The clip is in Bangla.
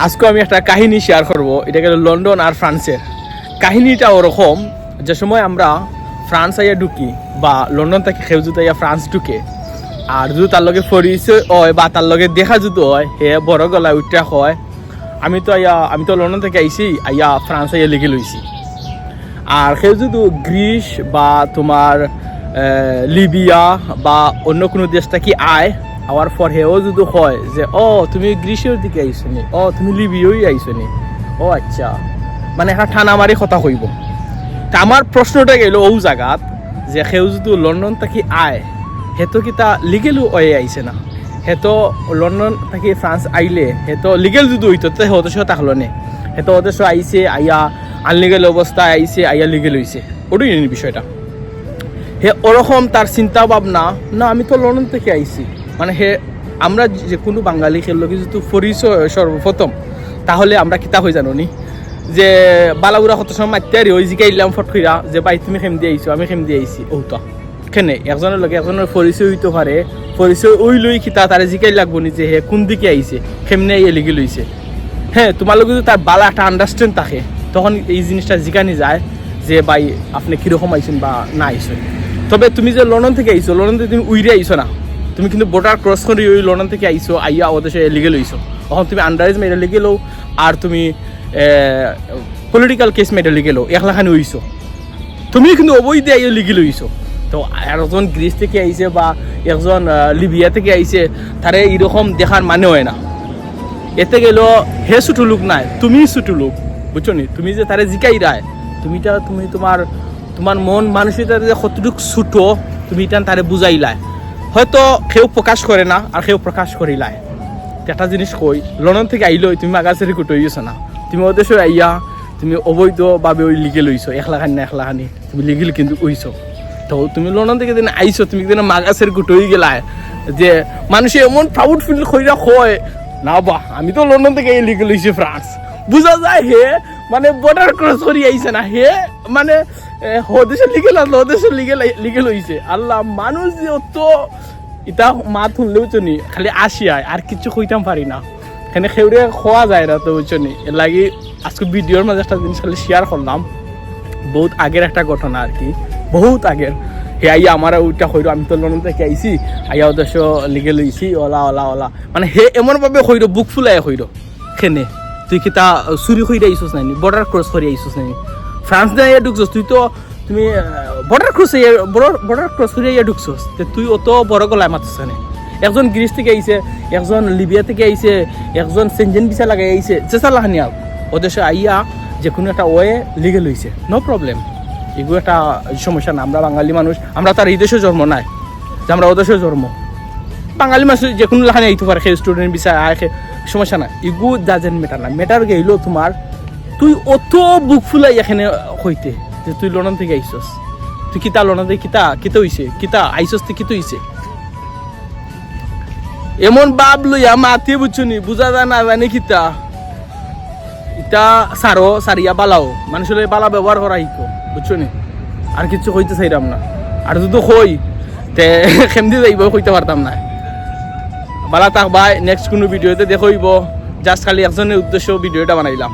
আজকে আমি একটা কাহিনী শেয়ার করব। এটা গেল লন্ডন আর ফ্রান্সের। কাহিনীটা ওরকম, যে সময় আমরা ফ্রান্স আইয়া ঢুকি বা লন্ডন থেকে খেউ যদি আইয়া ফ্রান্স ঢুকে, আর যদি তার লগে পরিচয় হয় বা তার লগে দেখা যদি হয়, হে বড় গলা উঠা হয়, আমি তো আইয়া, আমি তো লন্ডন থেকে আইছি, আইয়া ফ্রান্স আইয়া লিখে লইছি। আর কেউ যদি গ্রিস বা তোমার লিবিয়া বা অন্য কোনো দেশ থেকে আয় আওয়ার পর হেও যদি হয় যে, ও, তুমি গ্রিসের দিকে আইছো নি। ও, তুমি লিবিয়াই আইছো নি। ও আচ্ছা। মানে একটা ঠানা মারি কথা কইব। তা আমার প্রশ্নটা গেল ও জায়গাত যে সেও যদি লন্ডন থেকে আয়, হেতো কি তা লিগেলও হয়ে আইছে না? হেতো লন্ডন থেকে ফ্রান্স আইলে, হেতো লিগেল যদি হইতো, তো হতে সে থাকল নে হেতো ওদের সব আইছে আইয়া আনলিগেল অবস্থায় আইছে আইয়া লিগেল হইছে। ওটাই বিষয়টা। হে ওরকম তার চিন্তা ভাবনা না আমি তো লন্ডন থেকে আইছি। মানে হে, আমরা যে কোনো বাঙালি খেললো যদি পরিচয় সর্বপ্রথম, তাহলে আমরা কিতা হয়ে জানো যে বালাগুড়া কত সময় মারতে আরি ওই জিকে ইলাম ফট কইরা যে ভাই তুমি খেম দিয়ে আইছো আমি খেম দিয়ে আইছি ওটা কেনে? একজনের লগে একজনের পরিচয় হইতে পারে পরিচয় ওই লই কিতা তারে জিকাই লাগবো নি যে হে, কোন দিকে আইছে কেমনে ইয়ে লিগে লইছে হ্যাঁ তোমার যদি তার বালা একটা আন্ডারস্ট্যান্ড থাকে, তখন এই জিনিসটা জিকানি যায়, যে ভাই আপনি কীরকম আইছেন বা না আইছেন তবে তুমি যে লন্ডন থেকে আইছো লন্ডন থেকে তুমি উইরে আইছো না? তুমি কিন্তু বর্ডার ক্রস করে ওই লন্ডন থেকে আইছো আইয়া ওদেশে লিগেল হইছো তখন তুমি আন্ডারেজ মেডেল লিগেল আর তুমি পলিটিক্যাল কেস মেডেল লিগেল একলাখানি হইছো তুমি কিন্তু অবৈধ আইয়া লিগেল হইছো তো একজন গ্রিস থেকে আইছে বা একজন লিবিয়া থেকে আইছে তারে এরকম দেখার মানে হয় না এতে গেল হে ছোটো লোক নাই, তুমি ছোটো লোক বুঝছ নি? তুমি যে তারে জিকাই রায় তুমিটা তুমি তোমার তোমার মন মানসিকতা যে কতটুক ছোটো তুমি এটা তারে বুঝাইলাই হয়তো কেউ প্রকাশ করে না আর কেউ প্রকাশ করিলাই একটা জিনিস কই, লন্ডন থেকে আইলো, তুমি আগাছারি কুটো হইছ না। তুমি সঙ্গে আইয়া, তুমি অবৈধভাবে ওই লিগেল হইছো একলা খানি না খানি তুমি লিগেল কিন্তু হইছো তো তুমি লন্ডন থেকে দিন আইছো, তুমি দিন মাগাছের হয়ে গেলাই যে মানুষে এমন প্রাউড ফিল কইরা কয়, না বাহ আমি তো লন্ডন থেকে লিগেল হইছি ফ্রান্স বুঝা যায় হে মানে বর্ডার ক্রস করি আইছে না, হে? মানে হদেশে লিগেল আসলো হদেশে লিগেল লিগেল হইছে। আল্লাহ, মানুষ যে অত ইটা মা তুললেও চনি খালি আসিয়ায় আর কিছু কইতাম পারি না। এখানে খেউরে খোয়া যায় না তো এর লাগি আজকে ভিডিওর মাঝে একটা জিনিস খালি শেয়ার করলাম। বহুত আগের একটা ঘটনা আর কি। বহুত আগের। হে আইয়া আমার ওইটা হইল আমি তো লন্ডন থেকে আইছি, আইয়া ওদেশ লিগে লইছি ওলা ওলা ওলা। মানে হে এমনভাবে হইল বুক ফুলাই হইল খেনে তুই কি তা চুরি করে আইসোস নাইনি বর্ডার ক্রস করে আইসোস নাইনি ফ্রান্স দিয়ে আইয়া ঢুকছোস? তুই তো, তুমি বর্ডার ক্রস বর্ডার ক্রস করে আইয়া ঢুকছোস। তুই অত বড় গলায় মাতিস না? একজন গ্রিস থেকে আইছে একজন লিবিয়া থেকে আইছে একজন সেনজেন ভিসা লাগাই আইছে চেষ্টা লাহানি আর ওদেশে আইয়া যে কোনো একটা ওয়ে লিগেল হয়েছে নো প্রবলেম এগুলো একটা সমস্যা না। আমরা বাঙালি মানুষ, আমরা তার এই দেশে জন্ম নাই। যে আমরা ওদেশে জন্ম। বাঙালি মানুষ যে কোনো লাহানি আইতে পারে সেই স্টুডেন্ট সে সমস্যা না ইগু ডাজেন্ট মেটার না মেটার গেইলো তোমার তুই অত বুক ফুলাই এখানে হইতে যে তুই লন্ডন থেকে আইসস তুই কিতা লন্ডন থেকে, কিতা কিতা হইছে কিতা আইসস তুই কিতা হইছে এমন বাপ লইয়া মাতি বুঝছনি বুঝা যায় না জানি কিতা। ইটা সারো সারিয়া বালাও। মানুষের বালা ব্যবহার করা শিখো বুঝছ নি আর কিছু কইতে চাইলাম না। আর যদি কই তে কেমদি যাইব কইতে পারতাম না। বালা তাক বাই নেক্সট কোনো ভিডিওতে দেখইব। জাস্ট খালি একজনের উদ্দেশ্য ভিডিওটা বানাইলাম।